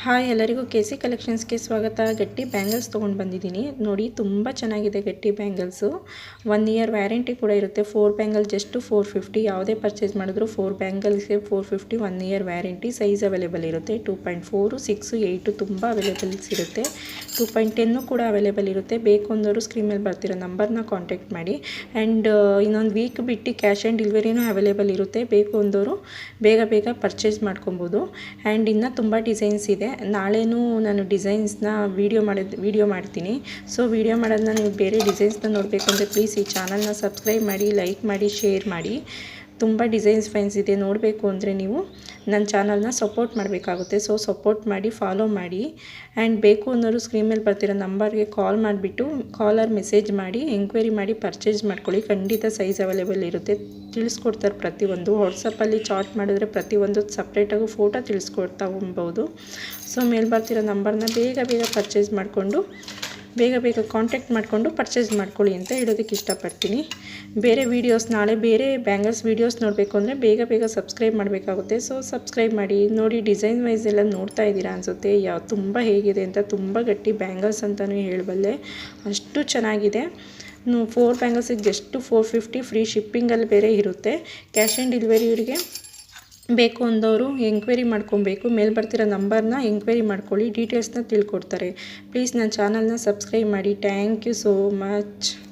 Hi ಎಲ್ಲರಿಗೂ K C ಕಲೆಕ್ಷನ್ಸ್ಗೆ ಸ್ವಾಗತ. ಗಟ್ಟಿ ಬ್ಯಾಂಗಲ್ಸ್ ತೊಗೊಂಡು ಬಂದಿದ್ದೀನಿ. ನೋಡಿ, ತುಂಬ ಚೆನ್ನಾಗಿದೆ ಗಟ್ಟಿ ಬ್ಯಾಂಗಲ್ಸು. ಒನ್ ಇಯರ್ ವ್ಯಾರಂಟಿ ಕೂಡ ಇರುತ್ತೆ. Four bangle just four fifty ಯಾವುದೇ ಪರ್ಚೇಸ್ ಮಾಡಿದ್ರು four ಬ್ಯಾಂಗಲ್ಸ್ಗೆ four fifty one year warranty size available ಇರುತ್ತೆ. Two point four six eight ತುಂಬ ಅವೈಲೇಬಲ್ಸ್ ಇರುತ್ತೆ. ಟೂ ಪಾಯಿಂಟ್ ಟೆನ್ನು ಕೂಡ ಅವೈಲೇಬಲ್ ಇರುತ್ತೆ. ಬೇಕು ಅಂದವರು ಸ್ಕ್ರೀನ್ ಮೇಲೆ ಬರ್ತಿರೋ, ನಂಬರ್ನ ಕಾಂಟ್ಯಾಕ್ಟ್ ಮಾಡಿ. ಆ್ಯಂಡ್ ಇನ್ನೊಂದು ವೀಕ್ ಬಿಟ್ಟು ಕ್ಯಾಶ್ ಆ್ಯಂಡ್ ಡೆಲಿವರಿನೂ ಅವೈಲೇಬಲ್ ಇರುತ್ತೆ. ಬೇಕು ಅಂದವರು ಬೇಗ ಬೇಗ ಪರ್ಚೇಸ್ ಮಾಡ್ಕೊಬೋದು. ಆ್ಯಂಡ್ ಇನ್ನೂ ತುಂಬ ಡಿಸೈನ್ಸ್ ಇದೆ. ನಾಳೆನೂ ನಾನು ಡಿಸೈನ್ಸ್ನ ವೀಡಿಯೋ ಮಾಡೋದು, ವೀಡಿಯೋ ಮಾಡ್ತೀನಿ. ಸೊ ವೀಡಿಯೋ ಮಾಡೋದನ್ನ ನೀವು ಬೇರೆ ಡಿಸೈನ್ಸ್ನ ನೋಡಬೇಕು ಅಂದರೆ ಪ್ಲೀಸ್ ಈ ಚಾನಲ್ನ ಸಬ್ಸ್ಕ್ರೈಬ್ ಮಾಡಿ ಲೈಕ್ ಮಾಡಿ ಶೇರ್ ಮಾಡಿ. ತುಂಬ ಡಿಸೈನ್ಸ್ ಫೈನ್ಸ್ ಇದೆ, ನೋಡಬೇಕು ಅಂದರೆ ನೀವು ನನ್ನ ಚಾನಲ್ನ ಸಪೋರ್ಟ್ ಮಾಡಬೇಕಾಗುತ್ತೆ. ಸೊ ಸಪೋರ್ಟ್ ಮಾಡಿ ಫಾಲೋ ಮಾಡಿ. ಆ್ಯಂಡ್ ಬೇಕು ಅನ್ನೋರು ಸ್ಕ್ರೀನ್ ಮೇಲೆ ಬರ್ತಿರೋ ನಂಬರ್ಗೆ ಕಾಲ್ ಮಾಡಿಬಿಟ್ಟು ಕಾಲರ್ ಮೆಸೇಜ್ ಮಾಡಿ ಎಂಕ್ವೈರಿ ಮಾಡಿ ಪರ್ಚೇಸ್ ಮಾಡ್ಕೊಳ್ಳಿ. ಖಂಡಿತ ಸೈಜ್ ಅವೈಲೇಬಲ್ ಇರುತ್ತೆ. ತಿಳಿಸ್ಕೊಡ್ತಾರೆ ಪ್ರತಿಯೊಂದು. ವಾಟ್ಸಪ್ಪಲ್ಲಿ ಚಾಟ್ ಮಾಡಿದ್ರೆ ಪ್ರತಿಯೊಂದು ಸಪ್ರೇಟಾಗೂ ಫೋಟೋ ತಿಳಿಸ್ಕೊಡ್ತಾ ಹೋಗ್ಬೋದು. ಸೊ ಮೇಲೆ ಬರ್ತಿರೋ ನಂಬರ್ನ ಬೇಗ ಬೇಗ ಪರ್ಚೇಸ್ ಮಾಡಿಕೊಂಡು ಬೇಗ ಬೇಗ ಕಾಂಟ್ಯಾಕ್ಟ್ ಮಾಡಿಕೊಂಡು ಪರ್ಚೇಸ್ ಮಾಡ್ಕೊಳ್ಳಿ ಅಂತ ಹೇಳೋದಕ್ಕೆ ಇಷ್ಟಪಡ್ತೀನಿ. ಬೇರೆ ವೀಡಿಯೋಸ್ ನಾಳೆ ಬೇರೆ ಬ್ಯಾಂಗಲ್ಸ್ ವೀಡಿಯೋಸ್ ನೋಡಬೇಕು ಅಂದರೆ ಬೇಗ ಬೇಗ ಸಬ್ಸ್ಕ್ರೈಬ್ ಮಾಡಬೇಕಾಗುತ್ತೆ. ಸೊ ಸಬ್ಸ್ಕ್ರೈಬ್ ಮಾಡಿ, ನೋಡಿ ಡಿಸೈನ್ ವೈಸ್ ಎಲ್ಲ ನೋಡ್ತಾ ಇದ್ದೀರಾ ಅನಿಸುತ್ತೆ. ಯಾವ, ತುಂಬ ಹೇಗಿದೆ ಅಂತ, ತುಂಬ ಗಟ್ಟಿ ಬ್ಯಾಂಗಲ್ಸ್ ಅಂತಲೂ ಹೇಳಬಲ್ಲೆ. ಅಷ್ಟು ಚೆನ್ನಾಗಿದೆ. ಫೋರ್ ಬ್ಯಾಂಗಲ್ಸಿಗೆ ಜಸ್ಟ್ ಫೋರ್ ಫಿಫ್ಟಿ ಫ್ರೀ ಶಿಪ್ಪಿಂಗಲ್ಲಿ ಬೇರೆ ಇರುತ್ತೆ. ಕ್ಯಾಶ್ ಆನ್ ಡೆಲಿವರಿಯವರಿಗೆ ಬೇಕು ಅಂದವರು ಎಂಕ್ವೈರಿ ಮಾಡ್ಕೊಬೇಕು. ಮೇಲೆ ಬರ್ತಿರೋ ನಂಬರ್ನ ಎಂಕ್ವೈರಿ ಮಾಡ್ಕೊಳ್ಳಿ. ಡೀಟೇಲ್ಸ್ನ ತಿಳ್ಕೊಡ್ತಾರೆ. ಪ್ಲೀಸ್ ನನ್ನ ಚಾನಲ್ನ ಸಬ್ಸ್ಕ್ರೈಬ್ ಮಾಡಿ. Thank you so much